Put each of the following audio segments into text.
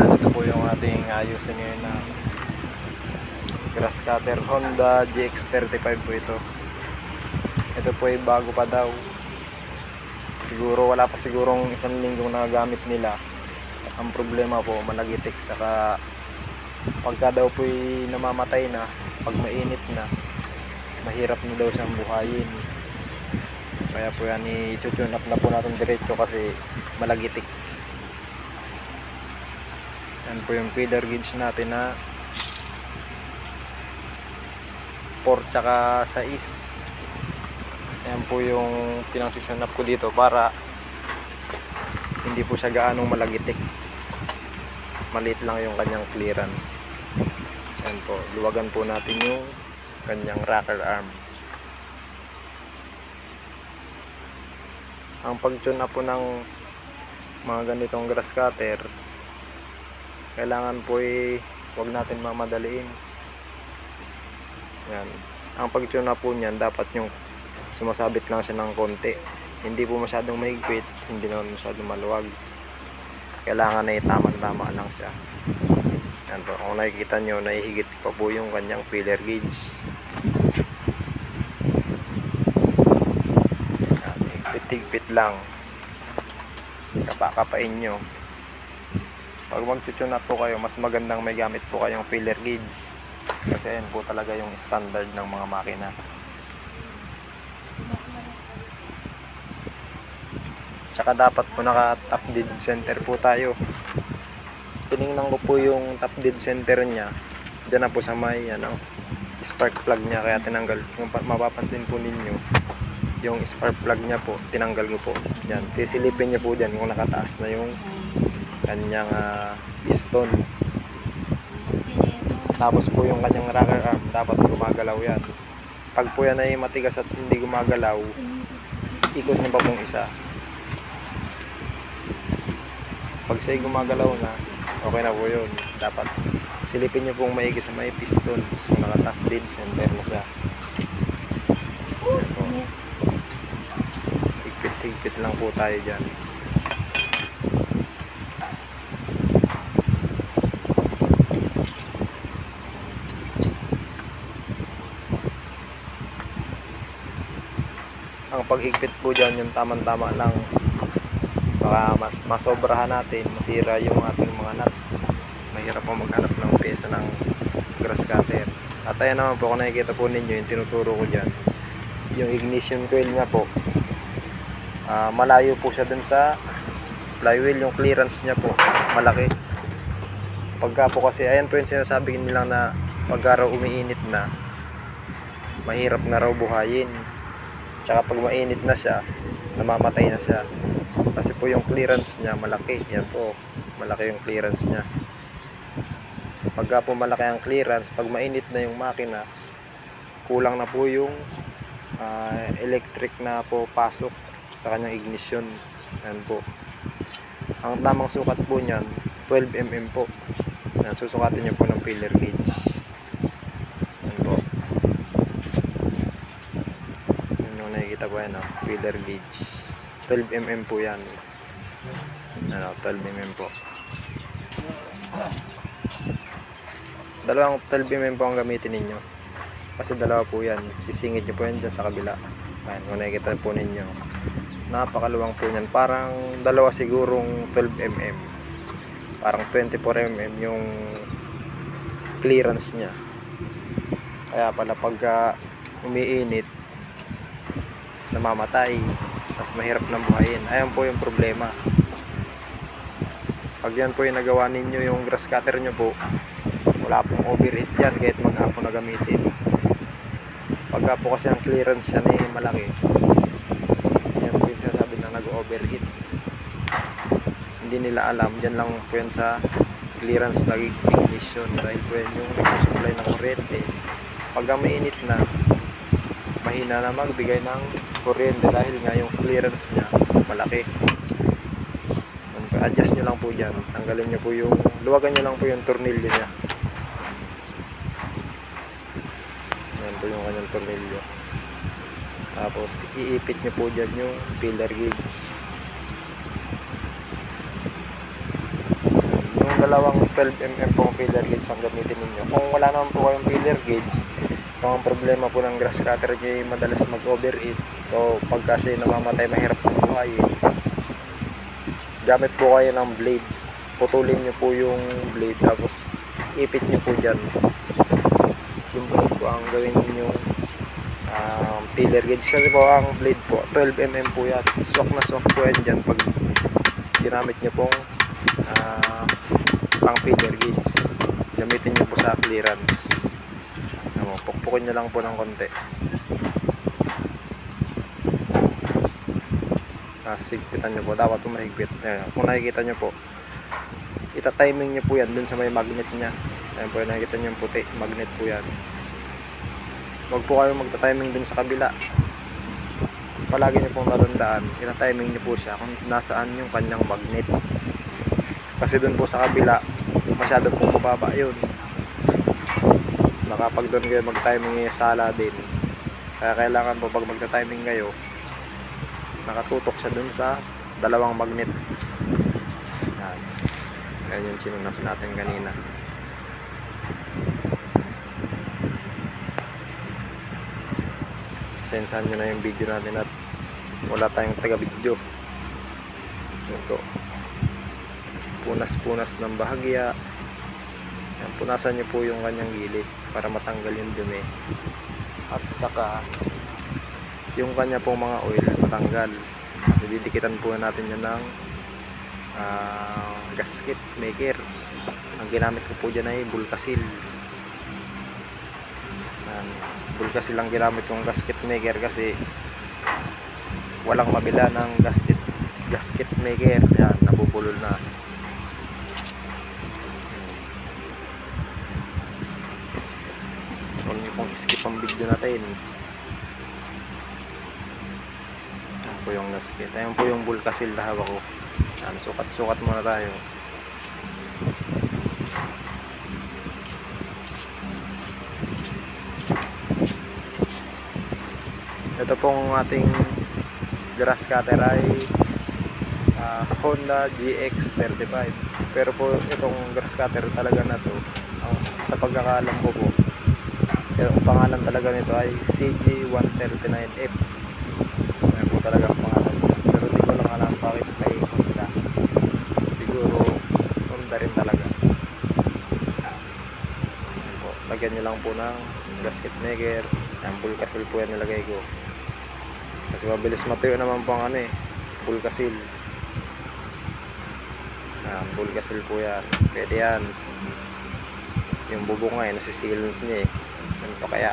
Yan, po yung ating ayusin ngayon na grass cutter Honda GX35 po ito. Ito po ay bago pa daw. Siguro wala pa sigurong isang linggong nagagamit nila. Ang problema po malagitik saka pagka daw po ay namamatay na, pag mainit na, mahirap na daw siyang buhayin. Kaya po yan i-tune up na po natin diretso kasi malagitik. Yan po yung feeder gauge natin na 4 tsaka 6. Yan po yung pinang-tune up ko dito para hindi po siya gaanong malagitik. Maliit lang yung kanyang clearance. Yan po, luwagan po natin yung kanyang rocker arm. Ang pag-tune up po ng mga ganitong grass cutter, kailangan po ay huwag natin mamadaliin. Yan. Ang pag-tune up po niyan, dapat yung sumasabit lang siya ng konti. Hindi po masyadong mahigpit, hindi naman masyadong maluwag. Kailangan ay tama-tama lang siya. Yan po. Kung nakikita nyo, nahihigit pa po yung kanyang filler gauge. Yan, higpit-higpit lang. Kapakapain nyo. Pag mag-tune up po kayo, mas magandang may gamit po kayong filler gauge. Kasi yan po talaga yung standard ng mga makina. Tsaka dapat po naka top dead center po tayo. Tiningnan ko po yung top dead center niya. Diyan na po sa may ano, spark plug niya kaya tinanggal. Kung pa- mapapansin po ninyo, yung spark plug niya po, tinanggal ko po. Yan, sisilipin niya po diyan kung nakataas na yung kanyang ah, piston. Tapos po yung kanyang rocker arm, dapat gumagalaw yan. Pag po yan ay matigas at hindi gumagalaw, ikot niya pa pong isa. Pag siya'y gumagalaw na, okay na po yun. Dapat silipin niyo pong maigi sa may piston. Kung naka-top dead center na siya. Higpit-higpit lang po tayo dyan. Ang paghigpit po dyan yung tamang-tama lang. Baka mas masobrahan natin masira yung ating mga nut. Mahirap po maghanap ng pyesa ng grass cutter. At ayan naman po kung nakikita po ninyo yung tinuturo ko dyan yung ignition coil nga po ah, malayo po siya dun sa flywheel yung clearance niya po malaki. Pagka po kasi ayan po yung sinasabi nilang na pagka raw umiinit na mahirap nga raw buhayin Tsaka pag mainit na siya, namamatay na siya. Kasi po yung clearance niya malaki. Yan po, malaki yung clearance niya. Pagka po malaki ang clearance, pag mainit na yung makina, kulang na po yung ah, electric na po pasok sa kanyang ignition. Yan po. Ang tamang sukat po niyan, 12 mm po. Yan, susukatin niyo po ng filler gauge. Yan po. Yun yung nakikita ko yan, oh, feeder gauge. 12 mm po yan. Ano, 12 mm po. Dalawang 12 mm po ang gamitin ninyo. Kasi dalawa po yan. Sisingit nyo po yan dyan sa kabila. Ayan, kung nakikita po ninyo. Napakaluwang po yan. Parang dalawa sigurong 12 mm. Parang 24 mm yung clearance niya. Kaya pala pagka umiinit, namamatay mas mahirap ng buhayin. Ayan po yung problema. Pag yan po yung nagawa ninyo yung grass cutter nyo po wala pong overheat yan kahit mag-apo na gamitin. Pagka po kasi ang clearance yan ay malaki yan po yung sinasabi na nag-overheat hindi nila alam dyan lang po yan sa clearance na ignition dahil po yan yung nagsusupply ng kuryente. Pagka mainit na mahina na magbigay ng kuryente dahil nga yung clearance niya malaki. Adjust nyo lang po dyan. Tanggalin nyo po yung, luwagan nyo lang po yung tornilyo niya. Yan po yung kanyang tornilyo. Tapos, iipit nyo po dyan yung pillar gauge. Yung dalawang 12mm pong filler gauge ang gamitin ninyo. Kung wala naman po kayong filler gauge, ang problema po ng grass cutter ay madalas mag-overheat o pag kasi namamatay mahirap pong buhayin, gamit po kayo ng blade. Putulin nyo po yung blade tapos ipit nyo po dyan. Yung blade po ang gawin ninyo um, filler gauge kasi po ang blade po 12mm po yan. Swak na swak po yan dyan pag ginamit nyo pong ah, pang filler gauge. Gamitin nyo po sa clearance. Pukpukin nyo lang po ng konti. Tapos higpitan nyo po. Dapat po mahigpit. Ayan, kung nakikita nyo po, ita-timing nyo po yan dun sa may magnet niya. Ayan po, nakikita nyo yung puti. Magnet po yan. Huwag po kayo magta-timing dun sa kabila. Palagi nyo pong tatandaan, ita-timing nyo po siya kung nasaan yung kanyang magnet. Kasi dun po sa kabila, masyado po mababa yun. Baka pag doon kayo mag-timing yung sala din. Kaya kailangan po pag magta-timing kayo, nakatutok siya dun sa dalawang magnet. Yan. Yan yung chinunap natin kanina. Sensahan nyo na yung video natin at wala tayong taga-video. Ito. Punas-punas ng bahagya. Yan, punasan nyo po yung kanyang gilid para matanggal yung dumi. At saka yung kanya pong mga oil matanggal. Kasi didikitan po natin yan ng ah, gasket maker. Ang ginamit ko po dyan ay Bulkasil. Yan. Bulkasil ang ginamit kong gasket maker kasi walang mabila ng gasket gasket maker. Yan, nabubulol na. Pong skip ang video natin. Yan po yung gasket. Ayan po yung bulkasil na hawak ko. Yan, sukat-sukat muna tayo. Ito pong ating grass cutter ay ah, Honda GX35. Pero po itong grass cutter talaga na to, ang, sa pagkakaalam ko po, pero ang pangalan talaga nito ay CG139F. Ayan po talaga ang pangalan. Pero di ko lang alam bakit may Honda. Siguro Honda rin talaga. Ayan po. Lagyan nyo lang po ng gasket maker. Ayan, bulkasil po yan nilagay ko. Kasi mabilis matuyo naman po ang ano eh. Bulkasil. Ayan, bulkasil po yan. Pwede yan. Yung bubong nga eh, nasisilent niya eh. Pa kaya?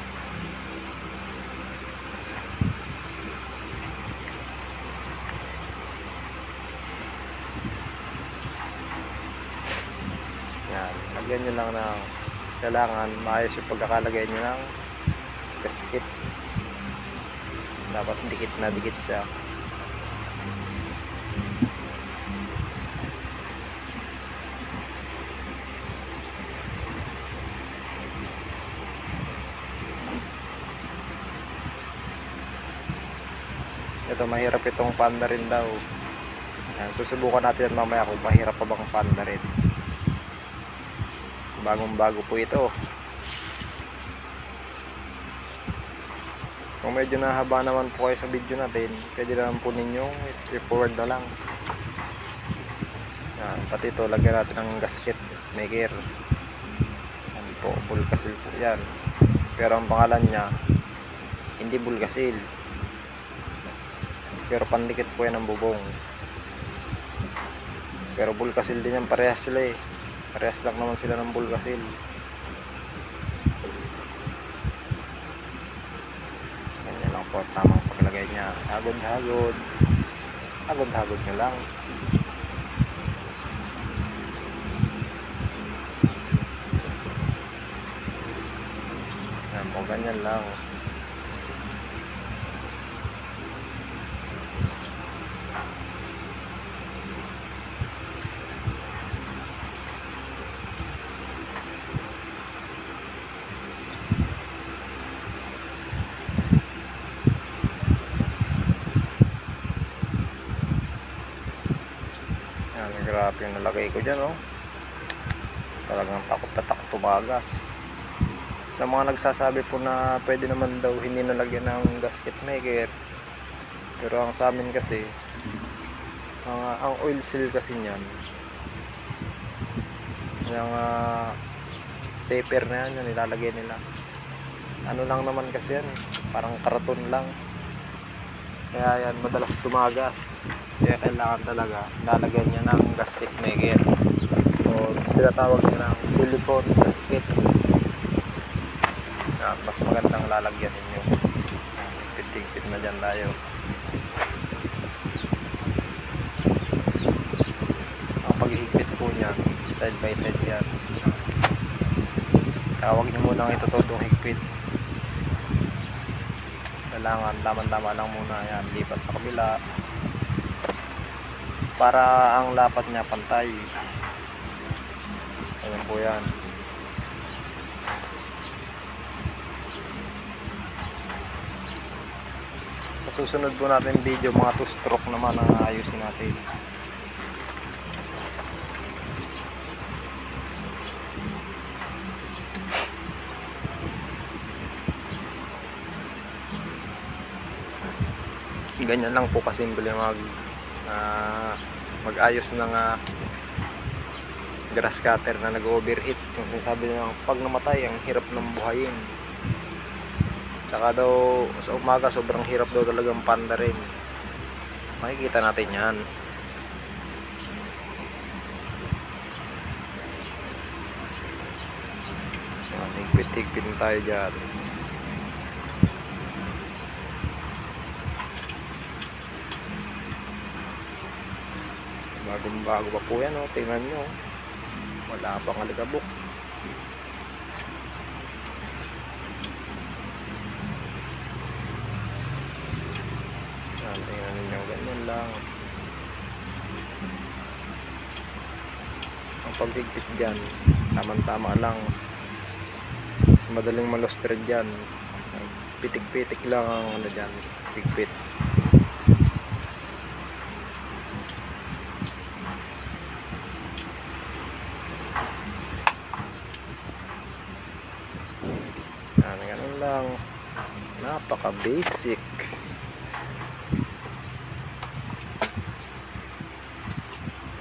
Yan. Lagyan nyo lang ng kailangan maayos yung pagkakalagay nyo ng gasket. Dapat dikit na dikit siya. Ito mahirap itong panda rin daw. Yan, susubukan natin yan mamaya kung mahirap pa bang panda rin. Bagong bago po ito. Kung medyo nahaba naman po kayo sa video natin, pwede naman po ninyong i-forward na lang. Yan, pati ito, lagyan natin ng gasket maker. Yan po, bulkasil po yan. Pero ang pangalan niya, hindi bulkasil. Pero pandikit po yan ng bubong. Pero bulkasil din yan, parehas sila eh. Parehas lang naman sila ng bulkasil. Ganyan lang po, tamang paglagay niya. Hagod-hagod. Hagod-hagod nyo lang. Yan po, ganyan lang. Nalagay ko dyan, oh. talagang takot na takot tumagas. Sa mga nagsasabi po na pwede naman daw hindi nalagyan ng gasket maker pero ang sa amin kasi ang, ang oil seal kasi niyan yung ah, paper na yan yung nilalagay nila. Ano lang naman kasi yan parang karaton lang kaya yan madalas tumagas. Kaya kailangan talaga lalagyan niya ng gasket maker o tinatawag niya ng silicone gasket. Yan, mas magandang lalagyan ninyo. Yan, higpit-higpit na dyan tayo. Ang paghihigpit po niya side by side yan. Tawag niyo muna ang itutudong higpit kailangan tama-tama lang muna yan lipat sa kabila. Para ang lapat niya pantay. Ayun po yan. Sa susunod po natin video mga 2 stroke naman ang ayusin natin ganyan lang po kasimple mag ah, mag-ayos ng ah, grass cutter na nag-overheat. Yung sinasabi nyo pag namatay ang hirap ng buhayin. Saka daw sa umaga sobrang hirap daw talagang panda rin. Makikita natin yan. Higpit-higpit tayo dyan bagong bago pa po yan oh. tingnan nyo. Wala pang alikabok. Yan tingnan ninyo. Ganyan lang. Ang paghigpit dyan tamang tama lang. Mas madaling malustred dyan. Pitik-pitik lang ang ano dyan. Higpit Yan, ganun lang. Napaka basic.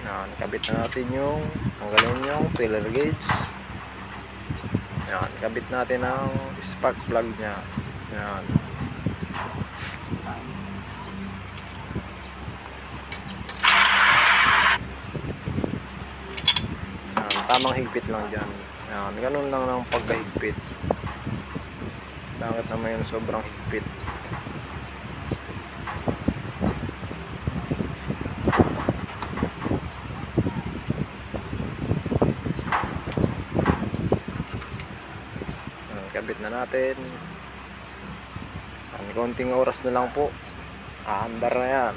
Yan, kabit na natin yung tanggalin yung filler gauge. Yan, kabit natin ang spark plug niya. Yan. Yan, tamang higpit lang dyan. Yan, ganun lang ng pagkahigpit. Bakit naman yun sobrang higpit? Kabit na natin. Ang konting oras na lang po. Aandar na yan.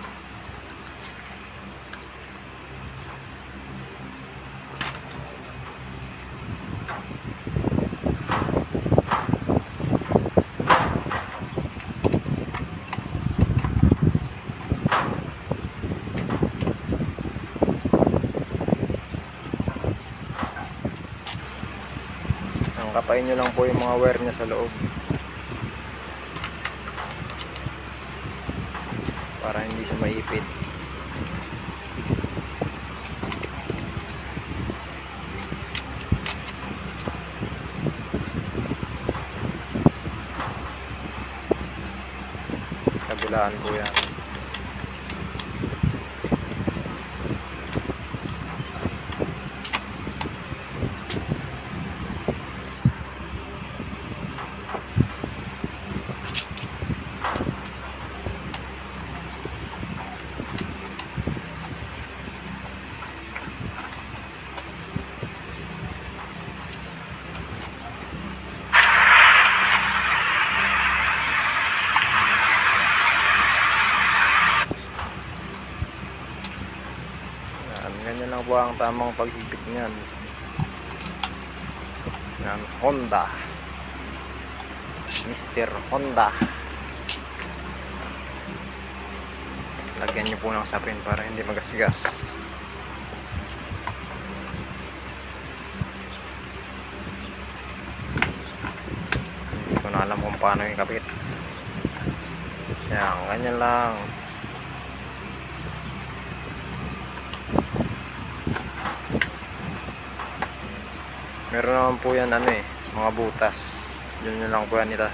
Kapain nyo lang po yung mga wire niya sa loob. Para hindi siya maipit. Kabilaan po. Yan, nakuha ang tamang pag-ibig niyan. Ng Honda. Mr. Honda. Lagyan nyo po ng sapin para hindi magasgas. Hindi ko na alam kung paano ikapit yan, ganyan lang. Meron naman po yan ano eh mga butas. Yun yun lang po yan ita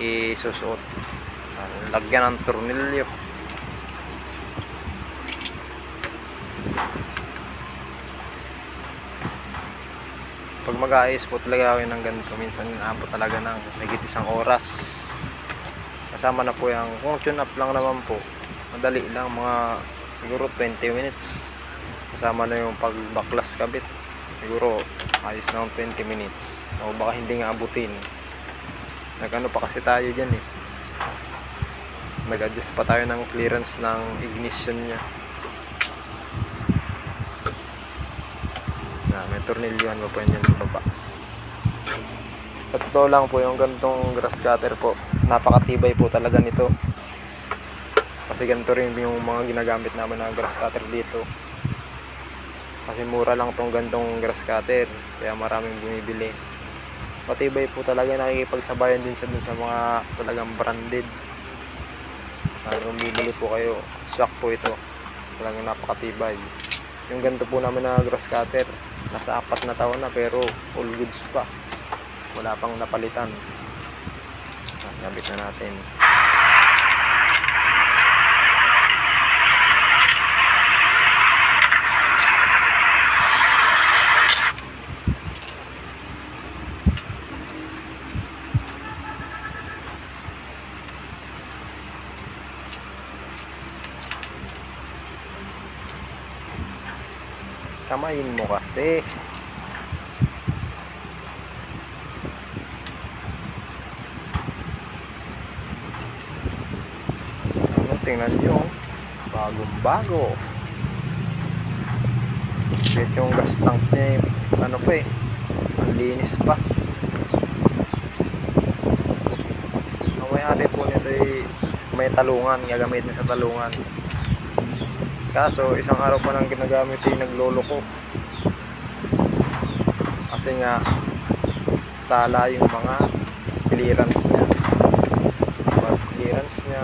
isusuot. Ah, lagyan ng tornilyo. Pag mag-aayos po talaga ako ng ganito minsan aabot talaga ng higit isang oras. Kasama na po yung kung tune up lang naman po madali lang mga siguro 20 minutes. Kasama na yung pag baklas kabit. Siguro ayos na ng 20 minutes. O baka hindi nga abutin. Nagano pa kasi tayo dyan eh. Nag-adjust pa tayo ng clearance ng ignition niya. Na may tornilyohan pa po yan dyan sa baba. Sa totoo lang po yung gantong grass cutter po napakatibay po talaga nito. Kasi ganito rin yung mga ginagamit namin na grass cutter dito kasi mura lang tong gantong grass cutter kaya maraming bumibili. Matibay po talaga nakikipagsabayan din sa dun sa mga talagang branded. Uh, kung po kayo swak po ito. Talagang napakatibay. Yung ganito po namin na grass cutter nasa apat na taon na pero all goods pa. Wala pang napalitan. Gabit na natin kamayin mo kasi. Ano tingnan nyo bagong bago. Kahit yung gas tank niya eh, ano pa eh ang linis pa. Ang may-ari po nito ay may talungan gagamitin sa talungan Kaso, isang araw pa nang ginagamit yung naglolo. Kasi nga, sala yung mga clearance niya. Mga clearance niya,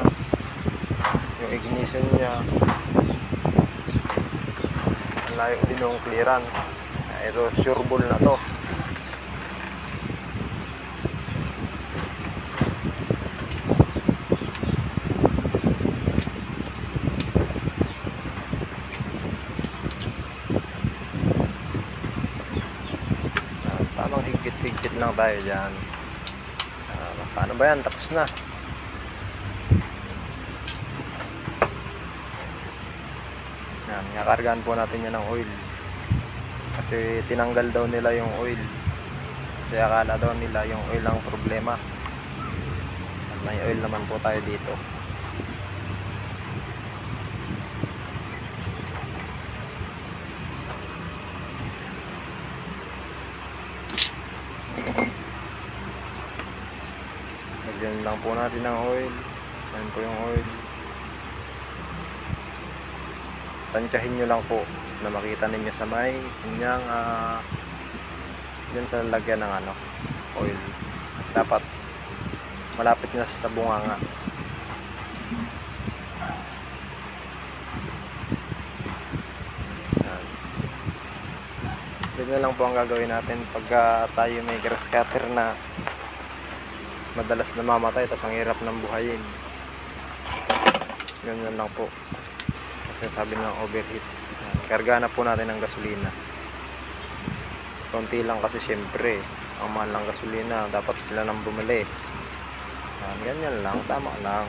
yung ignition niya. Ang layo din yung clearance. Ito, sure ball na to. Ah, tamang higpit-higpit lang tayo dyan. Ah, paano ba yan? Tapos na. Yan, nakargaan po natin yan ng oil. Kasi tinanggal daw nila yung oil. Kasi akala daw nila yung oil ang problema. May oil naman po tayo dito. Lagyan lang po natin ng oil. Ayan po yung oil. Tansyahin nyo lang po na makita ninyo sa may kanyang ah yun sa lagyan ng ano oil. Dapat malapit na sa bunganga. Yan. Ganyan lang po ang gagawin natin pagka tayo may grass cutter na madalas namamatay tapos ang hirap ng buhayin. Ganyan lang po. Kasi sabi ng overheat. Karga na po natin ng gasolina. Konti lang kasi syempre ang mahal ng gasolina dapat sila nang bumili. Yan, ganyan lang tama lang